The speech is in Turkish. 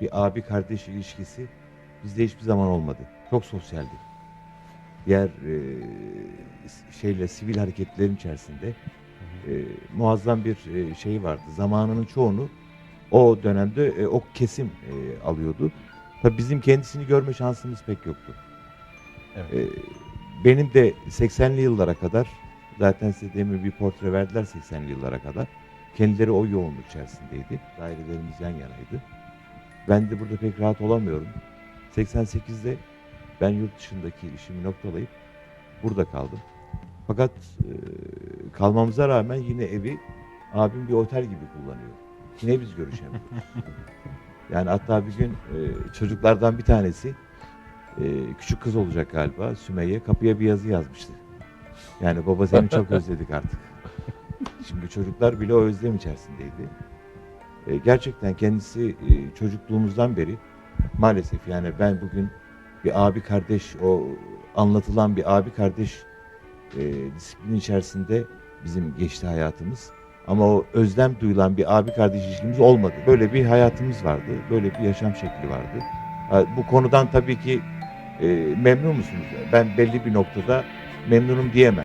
bir abi kardeş ilişkisi bizde hiçbir zaman olmadı. Çok sosyaldi. Diğer e, şeyle sivil hareketlerin içerisinde e, muazzam bir e, şey vardı. Zamanının çoğunu o dönemde e, o kesim e, alıyordu. Tabii bizim kendisini görme şansımız pek yoktu. Evet. E, benim de 80'li yıllara kadar zaten size demin bir portre verdiler 80'li yıllara kadar. Kendileri o yoğunluk içerisindeydi. Dairelerimiz yan yanaydı. Ben de burada pek rahat olamıyorum. 88'de ben yurt dışındaki işimi noktalayıp burada kaldım. Fakat e, kalmamıza rağmen yine evi abim bir otel gibi kullanıyor. Yine biz görüşemiyoruz. yani hatta bir gün e, çocuklardan bir tanesi e, küçük kız olacak galiba Sümeyye kapıya bir yazı yazmıştı. Yani baba seni çok özledik artık. Şimdi çocuklar bile o özlem içerisindeydi. E, gerçekten kendisi e, çocukluğumuzdan beri maalesef yani ben bugün bir abi kardeş o anlatılan bir abi kardeş e, disiplin içerisinde bizim geçti hayatımız. Ama o özlem duyulan bir abi kardeş ilişkimiz olmadı. Böyle bir hayatımız vardı. Böyle bir yaşam şekli vardı. Bu konudan tabii ki e, memnun musunuz? Ben belli bir noktada memnunum diyemem.